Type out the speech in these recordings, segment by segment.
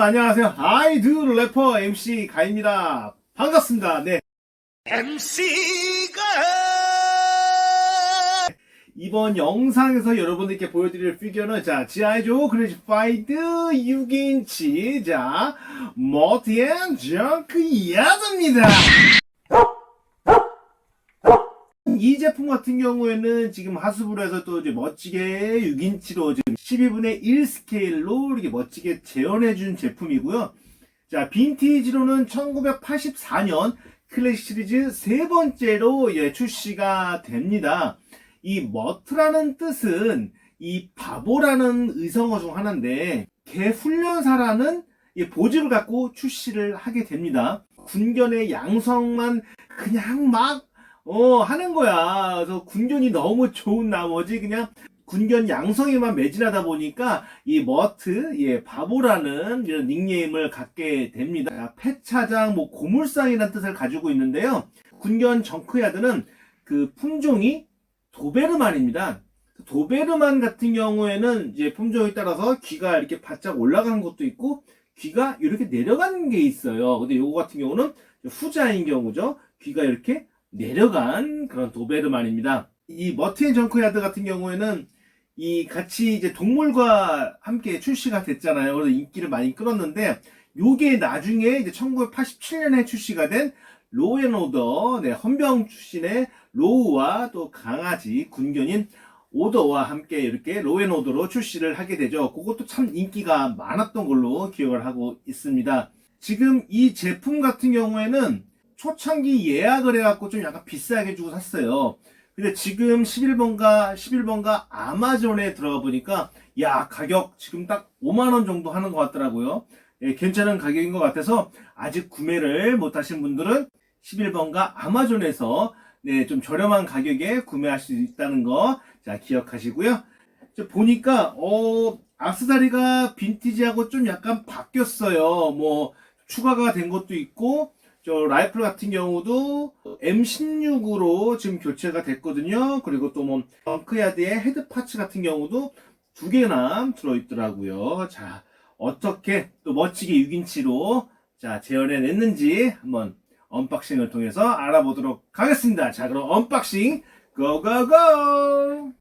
안녕하세요. 아이드 래퍼 MC 가입니다. 반갑습니다. 네. MC가 이번 영상에서 여러분들께 보여드릴 피규어는 자, 지아이조 클래시파이드 6인치 자, 머티앤 정크 야드입니다. 이 제품 같은 경우에는 지금 하수불에서 또 이제 멋지게 6인치로 지금 12분의 1 스케일로 이렇게 멋지게 재현해준 제품이고요. 자, 빈티지로는 1984년 클래식 시리즈 세 번째로 예, 출시가 됩니다. 이 머트라는 뜻은 이 바보라는 의성어 중 하나인데 개 훈련사라는 이 보직을 갖고 출시를 하게 됩니다. 군견의 양성만 그냥 막 어, 하는 거야. 그래서 군견이 너무 좋은 나머지 그냥 군견 양성에만 매진하다 보니까 이 머트, 예, 바보라는 이런 닉네임을 갖게 됩니다. 폐차장, 뭐 고물상이라는 뜻을 가지고 있는데요. 군견 정크야드는 그 품종이 도베르만입니다. 도베르만 같은 경우에는 이제 품종에 따라서 귀가 이렇게 바짝 올라가는 것도 있고 귀가 이렇게 내려가는 게 있어요. 근데 요거 같은 경우는 후자인 경우죠. 귀가 이렇게 내려간 그런 도베르만입니다. 이 머트앤 정크야드 같은 경우에는 이 같이 이제 동물과 함께 출시가 됐잖아요. 그래서 인기를 많이 끌었는데 요게 나중에 이제 1987년에 출시가 된 로앤오더 네, 헌병 출신의 로우와 또 강아지 군견인 오더와 함께 이렇게 로앤오더로 출시를 하게 되죠. 그것도 참 인기가 많았던 걸로 기억을 하고 있습니다. 지금 이 제품 같은 경우에는 초창기 예약을 해갖고 좀 약간 비싸게 주고 샀어요. 근데 지금 11번가 11번가 아마존에 들어가 보니까 야 가격 지금 딱 5만 원 정도 하는 것 같더라고요. 예, 괜찮은 가격인 것 같아서 아직 구매를 못하신 분들은 11번가 아마존에서 네, 좀 저렴한 가격에 구매할 수 있다는 거 자, 기억하시고요. 저 보니까 어 악세사리가 빈티지하고 좀 약간 바뀌었어요. 뭐 추가가 된 것도 있고 저 라이플 같은 경우도 M16으로 지금 교체가 됐거든요. 그리고 또뭐 덩크야드의 헤드 파츠 같은 경우도 두 개나 들어있더라고요. 자, 어떻게 또 멋지게 6인치로 자, 재현해 냈는지 한번 언박싱을 통해서 알아보도록 하겠습니다. 자, 그럼 언박싱 고고고!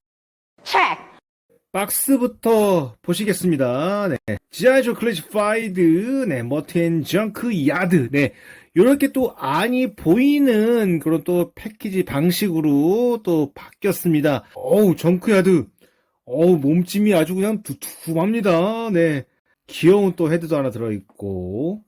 박스부터 보시겠습니다. 네. 지아이조 클래시파이드, 네, 머텐 정크 야드, 네. 요렇게 또 안이 보이는 그런 또 패키지 방식으로 또 바뀌었습니다. 어우, 정크 야드. 어우, 몸집이 아주 그냥 두툼합니다. 네. 귀여운 또 헤드도 하나 들어있고,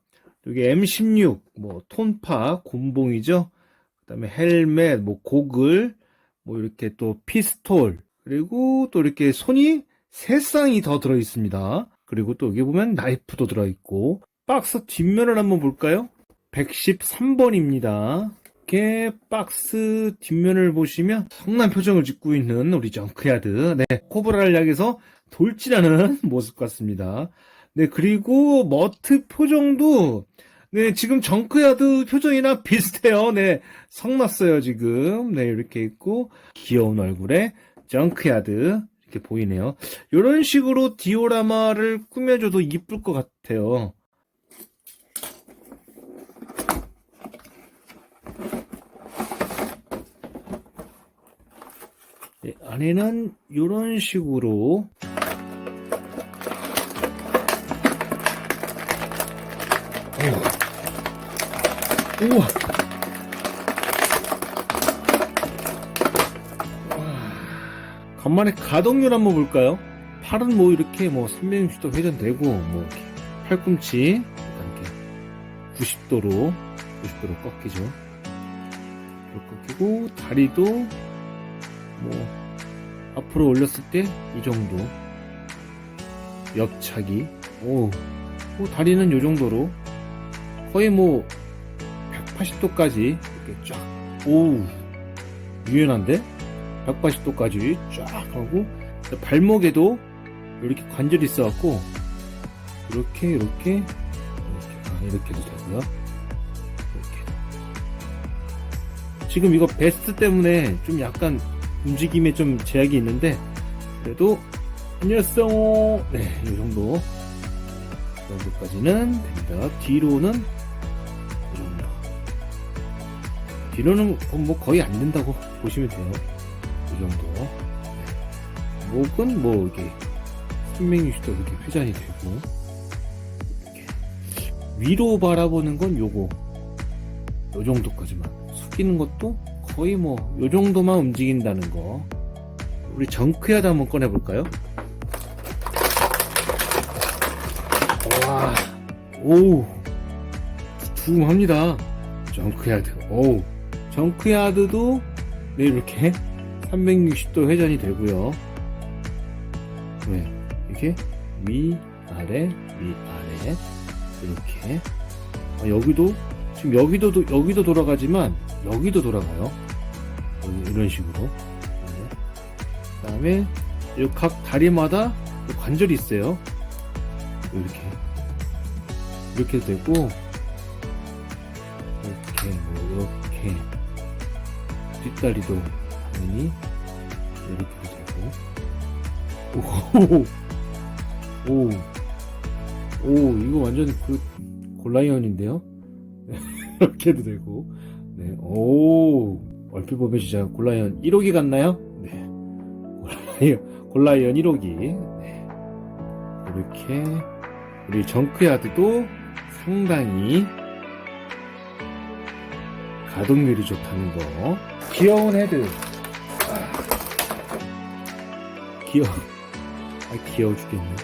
여기 M16, 뭐, 톤파, 곤봉이죠. 그 다음에 헬멧, 뭐, 고글, 뭐, 이렇게 또 피스톨, 그리고 또 이렇게 손이 세 쌍이 더 들어있습니다. 그리고 또 여기 보면 나이프도 들어있고, 박스 뒷면을 한번 볼까요? 113번입니다. 이렇게 박스 뒷면을 보시면 성난 표정을 짓고 있는 우리 정크야드. 네, 코브라를 향해서 돌진하는 모습 같습니다. 네, 그리고 머트 표정도 네, 지금 정크야드 표정이랑 비슷해요. 네, 성났어요, 지금. 네, 이렇게 있고, 귀여운 얼굴에 정크야드, 이렇게 보이네요. 이런 식으로 디오라마를 꾸며줘도 이쁠 것 같아요. 안에는 이런 식으로 오. 우와. 와. 간만에 가동률 한번 볼까요? 팔은 뭐 이렇게 뭐 360도 회전되고 뭐 이렇게 팔꿈치 이렇게 90도로 90도로 꺾이죠. 이렇게 꺾이고 다리도 뭐 앞으로 올렸을 때 이 정도. 옆차기. 오, 오 다리는 이 정도로. 거의 뭐 180도까지 이렇게 쫙, 오, 유연한데? 180도까지 쫙 하고, 발목에도 이렇게 관절이 있어갖고, 이렇게, 이렇게, 이렇게, 아, 이렇게도 되고요. 이렇게. 지금 이거 베스트 때문에 좀 약간 움직임에 좀 제약이 있는데, 그래도, 안녕하세요. 네, 이 정도. 이 정도까지는 됩니다. 뒤로는 이 정도. 뒤로는 뭐 거의 안 된다고 보시면 돼요. 이 정도. 네. 목은 뭐 이렇게 360도 이렇게 회전이 되고. 위로 바라보는 건 요거 요 정도까지만 숙이는 것도 거의 뭐 요 정도만 움직인다는 거 우리 정크야드 한번 꺼내볼까요? 와, 오, 두툼합니다. 정크야드. 오, 정크야드도 네, 이렇게 360도 회전이 되고요. 네, 이렇게 위, 아래, 위, 아래 이렇게 아, 여기도 지금 여기도 도- 여기도 돌아가지만 여기도 돌아가요. 여기 이런 식으로. 네. 그다음에 이 각 다리마다 관절이 있어요. 이렇게. 이렇게 되고 이렇게 뭐 이렇게. 뒷다리도 당연히 이렇게 되고. 오, 오, 오! 이거 완전 그 골라이언인데요. 이렇게도 되고. 네, 오 얼핏 보면 진짜 골라이언 1호기 같나요? 네, 골라이언 골라이언 1호기 네. 이렇게 우리 정크야드도 상당히 가동률이 좋다는 거. 귀여운 헤드. 아, 귀여워. 아, 귀여워 죽겠네.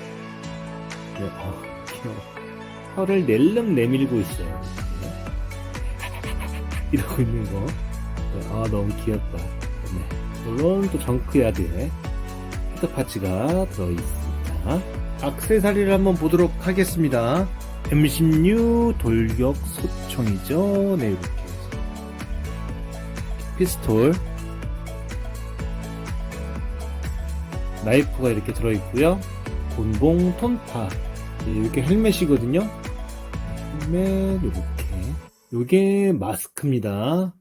네, 어, 귀여워. 혀를 낼름 내밀고 있어요. 이러고 있는 거. 네, 아, 너무 귀엽다. 네. 물론 또 정크야드에 헤드 파츠가 들어있습니다. 악세사리를 한번 보도록 하겠습니다. M16 돌격 소총이죠. 네, 이렇게 해서. 피스톨. 나이프가 이렇게 들어있고요. 곤봉 톤파. 네, 이렇게 헬멧이거든요. 헬멧, 이렇게. 요게 마스크입니다.